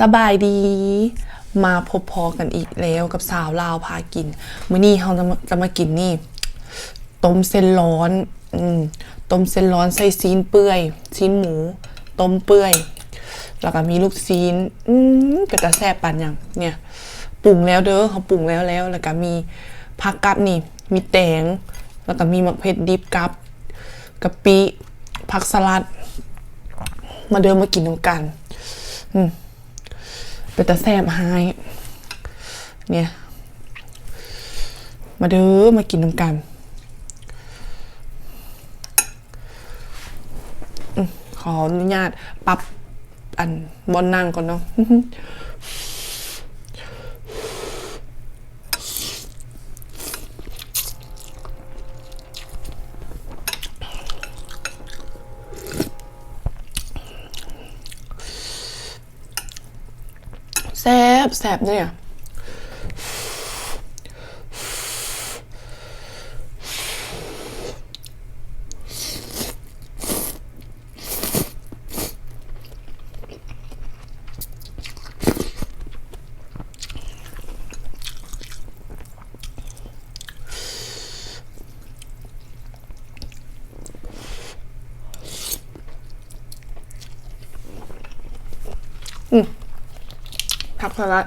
สบายดี มาพบพอกันอีกแล้วกับสาวลาวพากิน มื้อนี้เราจะมาจะมากินนี่ ต้มเส้นร้อนอืมต้มเส้นร้อนใส่ซีนเปื่อยซีนหมู ต้มเปื่อย แล้วก็มีลูกซีนอืมก็จะแซ่บปันอย่างเนี่ยปรุงแล้วเด้อเขาปรุงแล้วแล้ว แล้วก็มีผักกับนี่ มีแตง แล้วก็มีมะเขือดิบกับกะปิผักสลัด มาเดินมากินน้ำกัน อืม เป็นตาแซบหายเนี่ย มาเด้อมากินน้ำกันขออนุญาตปรับอันบอนนั่งก่อนเนาะ แซบแผักสลัด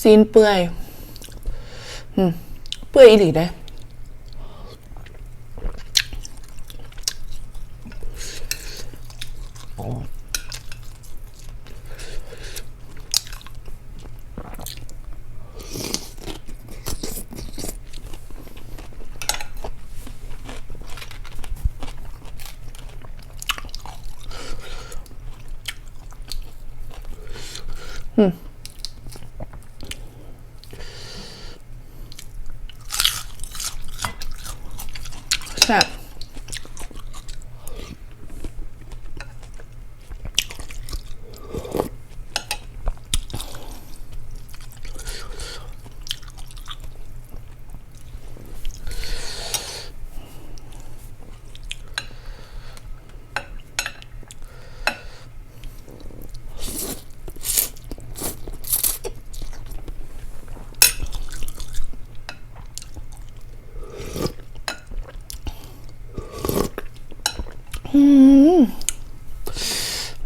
ซีนเปื่อย อืม เปื่อยอีหลีได้ แซ่บ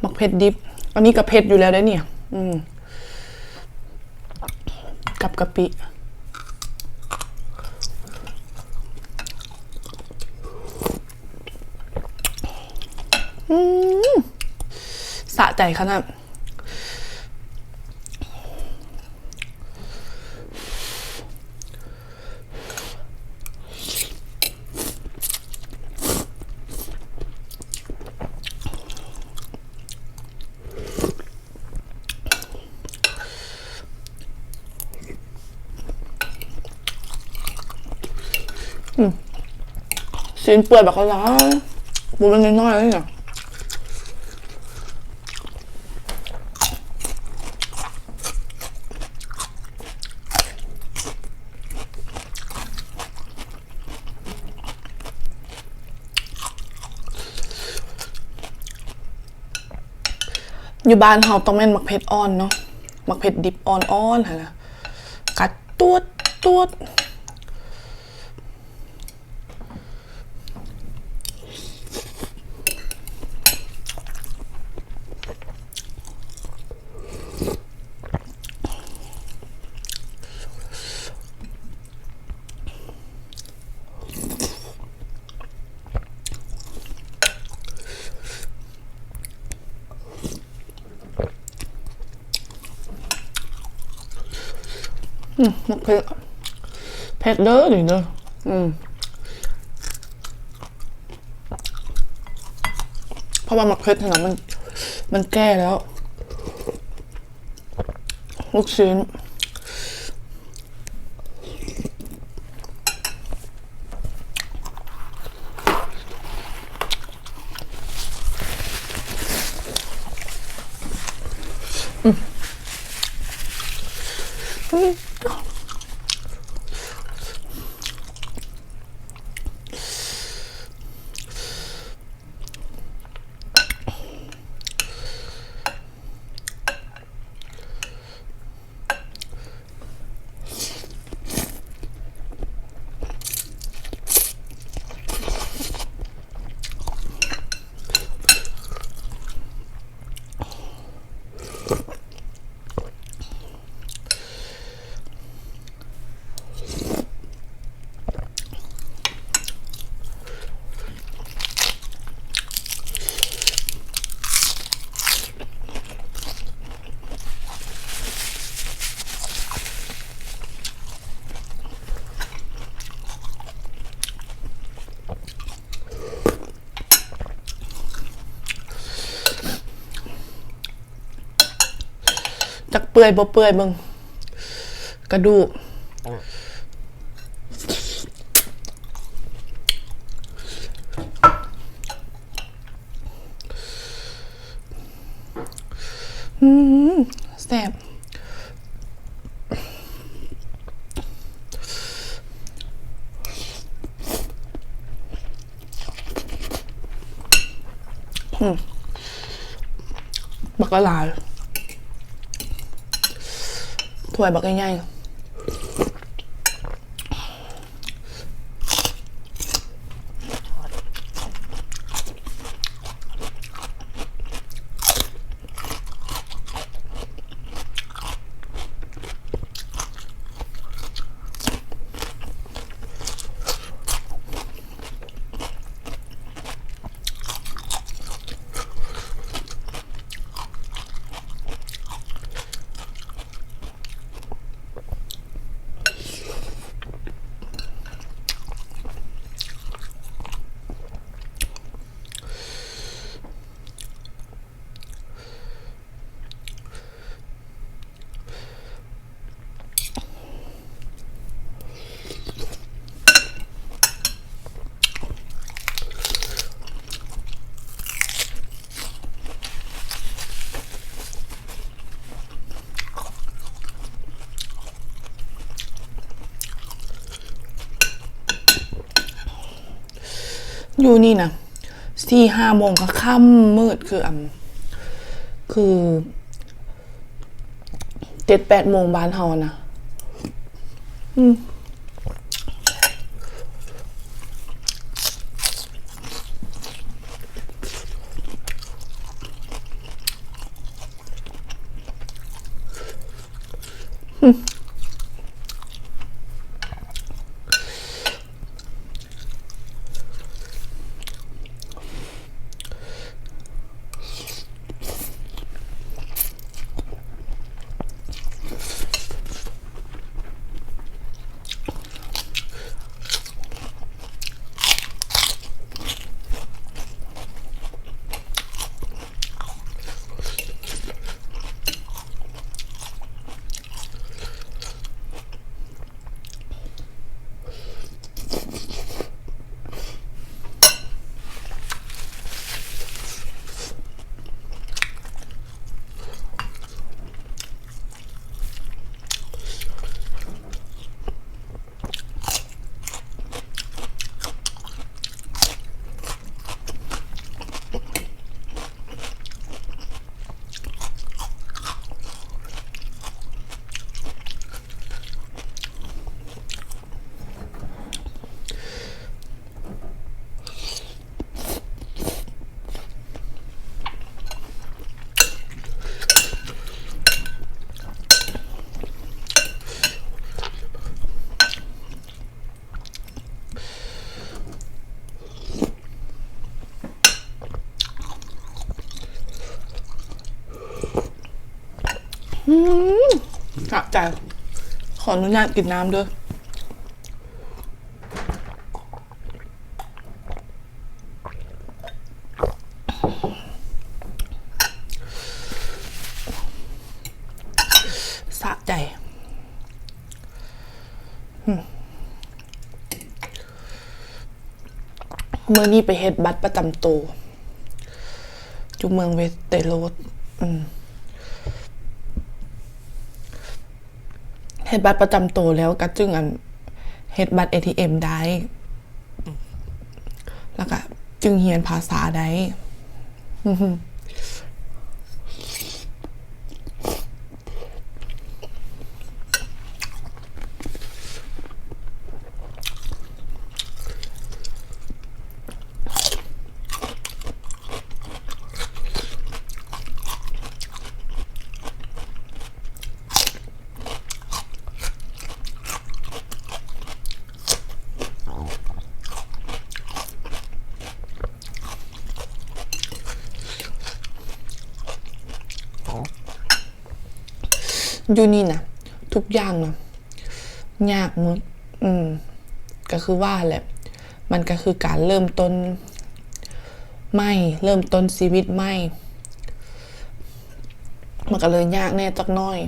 มัก เผ็ดดิบ อันนี้กับเผ็ดอยู่แล้วได้เนี่ย อืม กับกะปิอืมสะใจขนาด ซีนเปื่อยแบบเขาล้าบูเป็นน้อยๆเลยเนี่ยอยู่บ้านเราต้องแม่นมักเผ็ดอ่อนเนาะมักเผ็ดดิบอ่อนๆค่ะนะกัดตวดตวด เผ็ดเผ็ด้อนี่เด้ออืมเพราะว่ามักเผ็ดขนามัน มันแก้แล้ว ลูกชิ้นอืม ปื่อยบ่เปื่อยเบิ่งกระดูกอืมแซ่บอืมบักละลาย ถ้วยบักใหญ่ๆ อยู่นี่นะสี่ห้าโมงก็ค่ำมืดคืออ่ำคือเจ็ดแปดโมงบ้านเฮานะอืม กะใจ ขออนุญาตกินน้ำด้วยสะใจเมื่อนี้ไปเฮ็ดบัตรประจำตัวจุเมืองเวสเตโรสอืม เฮ็ดบัตรประจำตัวแล้วก็จึงอันเฮ็ดบัตร ATM ได้ แล้วก็จึงเรียนภาษาได้ อยู่นี่นะทุกอย่างนะยากมดอืม ก็คือว่าแหละ มันก็คือการเริ่มต้นไม่เริ่มต้นชีวิตไม่มันก็เลยยากแน่จักน้อย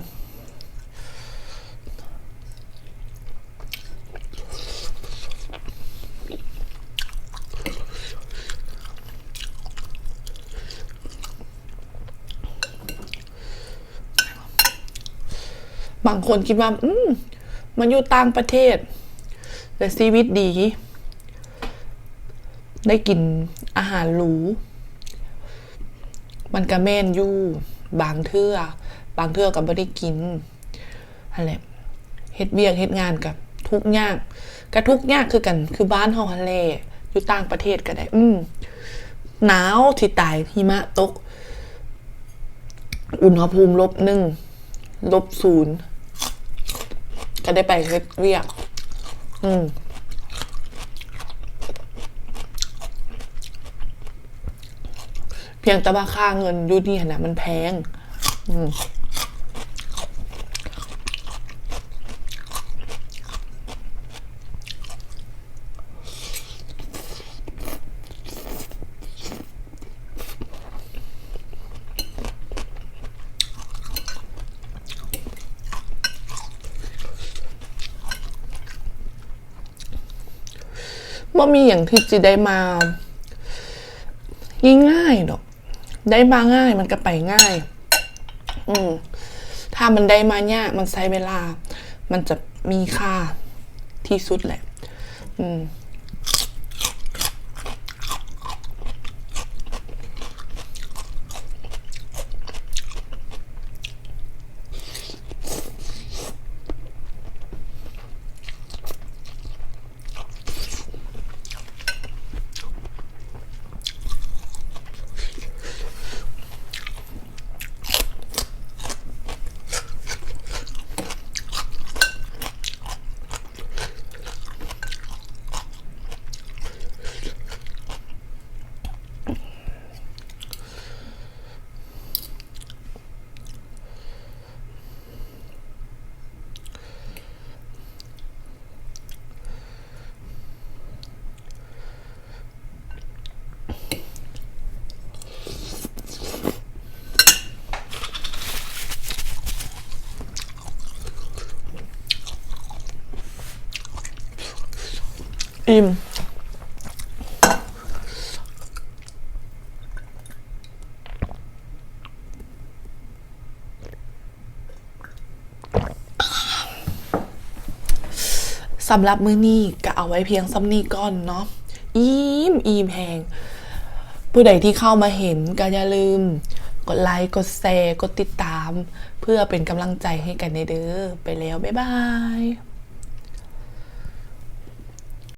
บางคนคิดว่า อืมมันอยู่ต่างประเทศ แต่ชีวิตดี ได้กินอาหารหรู มันก็แม่นอยู่ บางเทื่อบางเทื่อก็บ่ได้กินอะไรเฮ็ดเวียกเฮ็ดงานกับทุกยากก็ทุกยากคือกัน คือบ้านเฮาฮันแหลอยู่ต่างประเทศก็ได้ อืมหนาวที่ตายหิมะตก อุณหภูมิลบหนึ่งลบศูนย์ ก็ได้ไปเฮ็ดเวียก อืมเพียงแต่ว่าค่าเงินยูนี่นะมันแพง อืม บ่มีอย่างที่จะได้มาง่ายๆดอก ได้มาง่ายมันก็ไปง่าย อืมถ้ามันได้มายากมันใช้เวลา มันจะมีค่าที่สุดแหละ อืม สำหรับมื้อนี้ก็เอาไว้เพียงซ้ำนี้ก่อนเนาะอิ่มอิ่มแหงผู้ใดที่เข้ามาเห็นก็อย่าลืม กดไลค์ กดแชร์ กดติดตาม เพื่อเป็นกำลังใจให้กันในเด้อไปแล้ว บ๊ายบาย